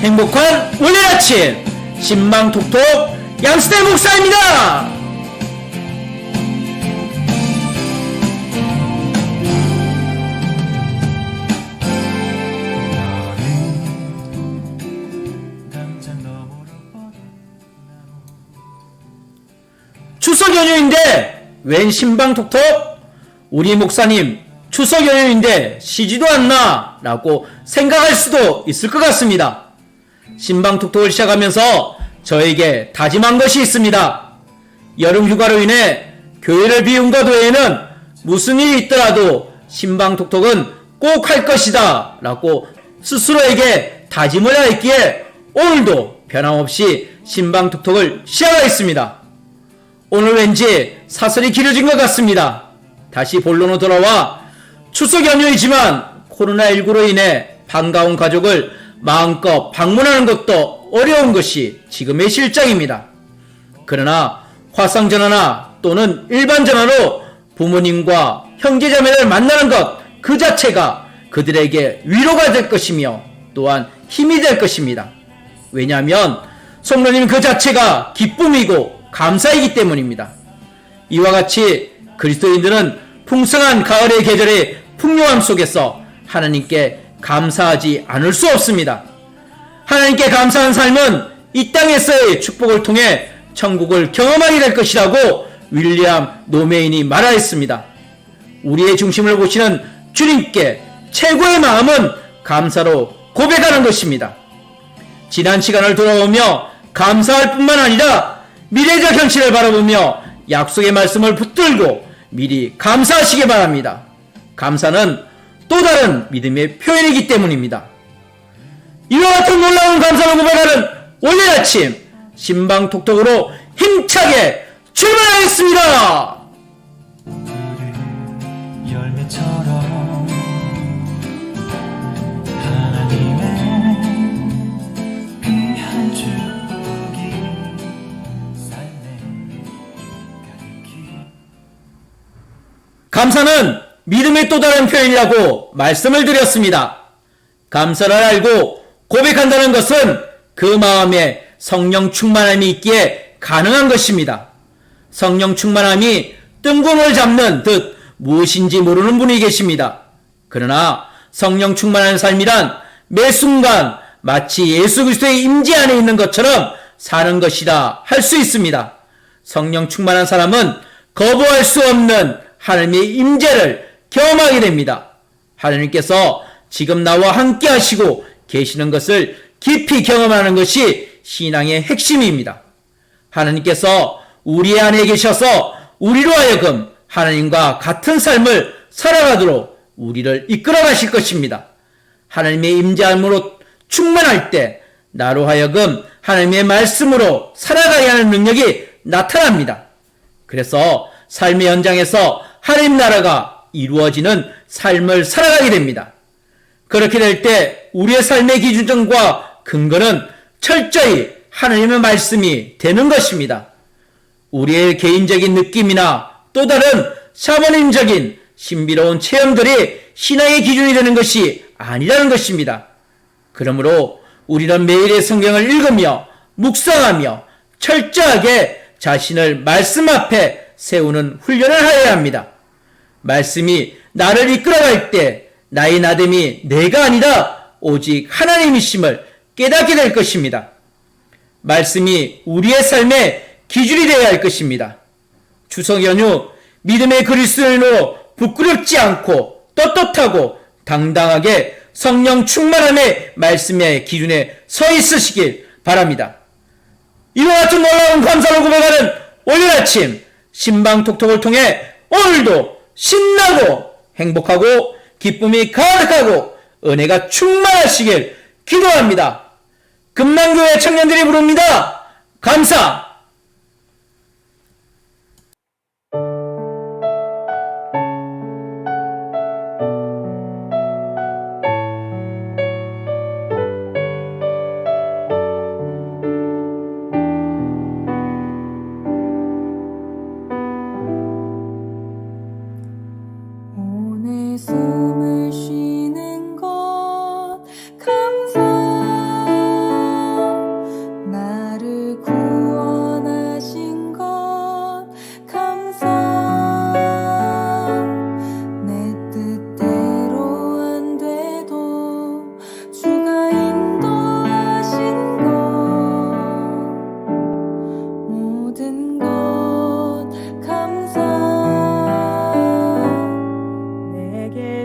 행복한 월요일 아침 신방톡톡 양수대 목사입니다. 추석 연휴인데 웬 신방톡톡? 우리 목사님 추석 연휴인데 쉬지도 않나? 라고 생각할 수도 있을 것 같습니다. 신방톡톡을 시작하면서 저에게 다짐한 것이 있습니다. 여름 휴가로 인해 교회를 비운 것 외에는 무슨 일이 있더라도 신방톡톡은 꼭 할 것이다. 라고 스스로에게 다짐을 하였기에 오늘도 변함없이 신방톡톡을 시작하겠습니다. 오늘 왠지 사설이 길어진 것 같습니다. 다시 본론으로 돌아와 추석 연휴이지만 코로나19로 인해 반가운 가족을 마음껏 방문하는 것도 어려운 것이 지금의 실정입니다. 그러나 화상전화나 또는 일반 전화로 부모님과 형제자매를 만나는 것 그 자체가 그들에게 위로가 될 것이며 또한 힘이 될 것입니다. 왜냐하면 성도님 그 자체가 기쁨이고 감사이기 때문입니다. 이와 같이 그리스도인들은 풍성한 가을의 계절의 풍요함 속에서 하나님께 감사하지 않을 수 없습니다. 하나님께 감사한 삶은 이 땅에서의 축복을 통해 천국을 경험하게 될 것이라고 윌리엄 노메인이 말하였습니다. 우리의 중심을 보시는 주님께 최고의 마음은 감사로 고백하는 것입니다. 지난 시간을 돌아오며 감사할 뿐만 아니라 미래적 현실을 바라보며 약속의 말씀을 붙들고 미리 감사하시기 바랍니다. 감사는 또 다른 믿음의 표현이기 때문입니다. 이와 같은 놀라운 감사를 고백하는 오늘 아침 신방톡톡으로 힘차게 출발하겠습니다. 감사는 믿음의 또 다른 표현이라고 말씀을 드렸습니다. 감사를 알고 고백한다는 것은 그 마음에 성령 충만함이 있기에 가능한 것입니다. 성령 충만함이 뜬금을 잡는 듯 무엇인지 모르는 분이 계십니다. 그러나 성령 충만한 삶이란 매 순간 마치 예수 그리스도의 임재 안에 있는 것처럼 사는 것이다 할 수 있습니다. 성령 충만한 사람은 거부할 수 없는 하나님의 임재를 경험하게 됩니다. 하나님께서 지금 나와 함께 하시고 계시는 것을 깊이 경험하는 것이 신앙의 핵심입니다. 하나님께서 우리 안에 계셔서 우리로 하여금 하나님과 같은 삶을 살아가도록 우리를 이끌어 가실 것입니다. 하나님의 임재함으로 충만할 때 나로 하여금 하나님의 말씀으로 살아가야 하는 능력이 나타납니다. 그래서 삶의 현장에서 하나님 나라가 이루어지는 삶을 살아가게 됩니다. 그렇게 될 때 우리의 삶의 기준점과 근거는 철저히 하나님의 말씀이 되는 것입니다. 우리의 개인적인 느낌이나 또 다른 샤머님적인 신비로운 체험들이 신앙의 기준이 되는 것이 아니라는 것입니다. 그러므로 우리는 매일의 성경을 읽으며 묵상하며 철저하게 자신을 말씀 앞에 세우는 훈련을 하여야 합니다. 말씀이 나를 이끌어갈 때 나의 나됨이 내가 아니라 오직 하나님이심을 깨닫게 될 것입니다. 말씀이 우리의 삶의 기준이 되어야 할 것입니다. 추석 연휴 믿음의 그리스도인으로 부끄럽지 않고 떳떳하고 당당하게 성령 충만함의 말씀의 기준에 서 있으시길 바랍니다. 이와 같은 놀라운 감사를 고백하는 오늘 아침 신방톡톡을 통해 오늘도 신나고 행복하고 기쁨이 가득하고 은혜가 충만하시길 기도합니다. 금남교회 청년들이 부릅니다. 감사!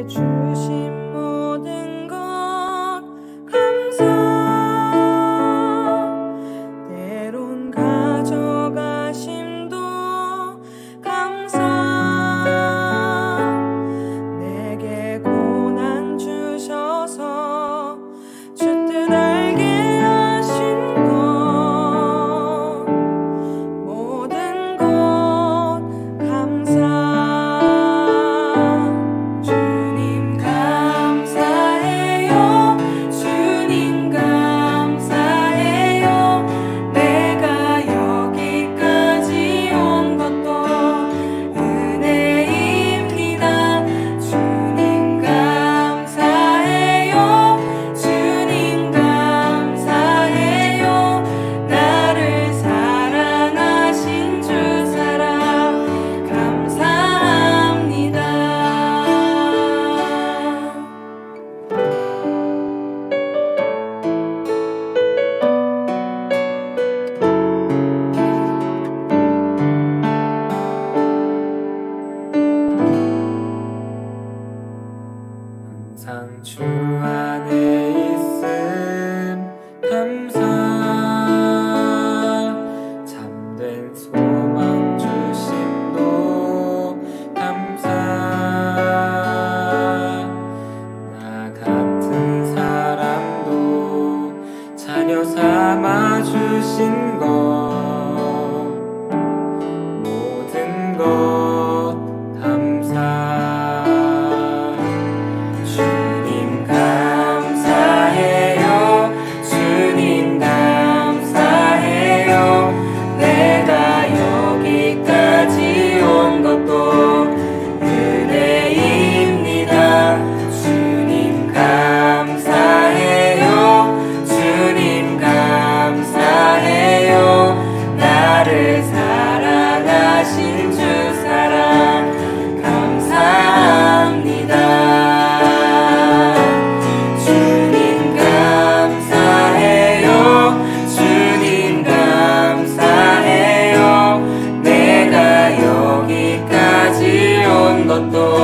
주신 여